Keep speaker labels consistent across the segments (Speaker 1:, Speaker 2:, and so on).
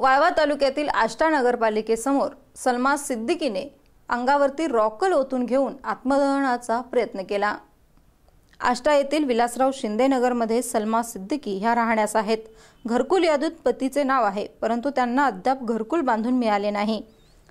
Speaker 1: वाळवा तालुक्यातील आष्टा नगरपालिकेसमोर सलमा सिद्दीकीने अंगावरती रॉकल ओतून घेऊन आत्मदहनाचा प्रयत्न केला. आष्टा येथील विलासराव शिंदे नगरमध्ये सलमा सिद्दीकी ह्या राहण्यास आहेत. घरकुल यादीत पतीचे नाव आहे परंतु त्यांना अद्याप घरकुल बांधून मिळाले नाही.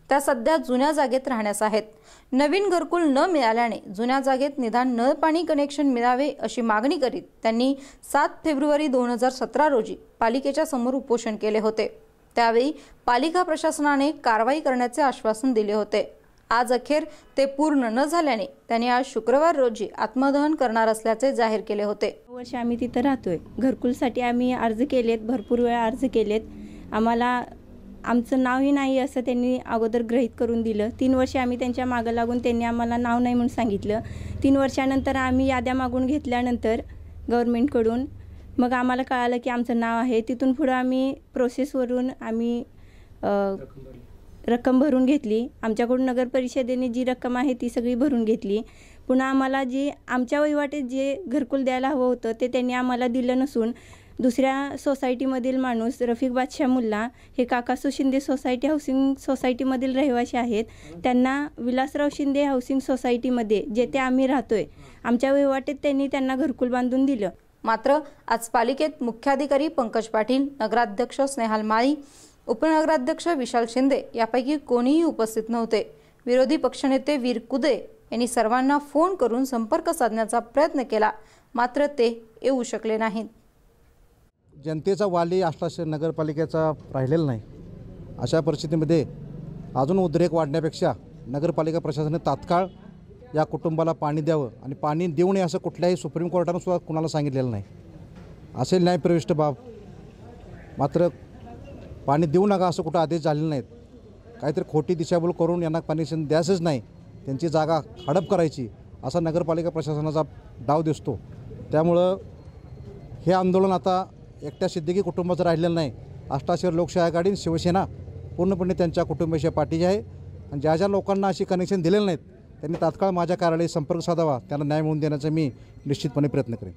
Speaker 1: त्या सध्या जुन्या जागेत राहण्यास आहेत. नवीन घरकुल न मिळाल्याने जुन्या जागेत निदान नळ पाणी कनेक्शन मिळावे अशी मागणी करीत त्यांनी सात फेब्रुवारी दोन हजार सतरा रोजी पालिकेच्या समोर उपोषण केले होते. त्यावेळी पालिका प्रशासनाने कारवाई करण्याचे आश्वासन दिले होते. आज अखेर ते पूर्ण न झाल्याने त्यांनी आज शुक्रवार रोजी आत्मदहन करणार असल्याचे जाहीर केले होते.
Speaker 2: वर्ष आम्ही तिथं राहतोय. घरकुलसाठी आम्ही अर्ज केलेत भरपूर वेळा अर्ज केलेत. आम्हाला आमचं नावही नाही असं त्यांनी अगोदर ग्रहित करून दिलं. तीन वर्षे आम्ही त्यांच्या मागं लागून त्यांनी आम्हाला नाव नाही म्हणून सांगितलं. तीन वर्षानंतर आम्ही याद्या मागून घेतल्यानंतर गव्हर्मेंटकडून मग आम्हाला कळालं की आमचं नाव आहे. तिथून पुढं आम्ही प्रोसेसवरून आम्ही रक्कम भरून घेतली. आमच्याकडून नगर परिषदेने जी रक्कम आहे ती सगळी भरून घेतली. पुन्हा आम्हाला जी आमच्या वहिवाटीत जे घरकुल द्यायला हवं होतं ते त्यांनी आम्हाला दिलं नसून दुसऱ्या सोसायटीमधील माणूस रफिक बादशाह मुल्ला हे काकासू शिंदे सोसायटी हाऊसिंग सोसायटीमधील रहिवासी आहेत. त्यांना विलासराव शिंदे हाऊसिंग सोसायटीमध्ये जेथे आम्ही राहतोय. आमच्या वहिवाटीत त्यांनी त्यांना घरकुल बांधून दिलं.
Speaker 1: मात्र आज पालिकेत मुख्याधिकारी पंकज पाटील नगराध्यक्ष स्नेहाल माळी उपनगराध्यक्ष विशाल शिंदे यापैकी कोणीही उपस्थित नव्हते. विरोधी पक्षनेते वीर कुदे यांनी सर्वांना फोन करून संपर्क साधण्याचा प्रयत्न केला मात्र ते येऊ शकले नाहीत.
Speaker 3: जनतेचा वाली आश्वास नगरपालिकेचा राहिलेला नाही. अशा परिस्थितीमध्ये अजून उद्रेक वाढण्यापेक्षा नगरपालिका प्रशासनाने तात्काळ या कुटुंबाला पाणी द्यावं आणि पाणी देऊ नये असं कुठल्याही सुप्रीम कोर्टानं सुद्धा कुणाला सांगितलेलं नाही. असेल न्यायप्रविष्ट बाब. मात्र पाणी देऊ नका असं कुठं आदेश झालेले नाहीत. काहीतरी खोटी दिशाभूल करून यांना पाणीशन द्यायचंच नाही. त्यांची जागा हडप करायची असा नगरपालिका प्रशासनाचा डाव दिसतो. त्यामुळं हे आंदोलन आता एकट्या सिद्दीकी कुटुंबाचं राहिलेलं नाही. अष्टाशेर लोकशाही आघाडी शिवसेना पूर्णपणे त्यांच्या कुटुंबाच्या पाठीची आहे. आणि ज्या ज्या लोकांना अशी कनेक्शन दिलेलं नाहीत त्यांनी तात्काळ माझ्या कार्यालयात संपर्क साधावा त्यांना न्याय मिळवून देण्याचा मी निश्चितपणे प्रयत्न करेन.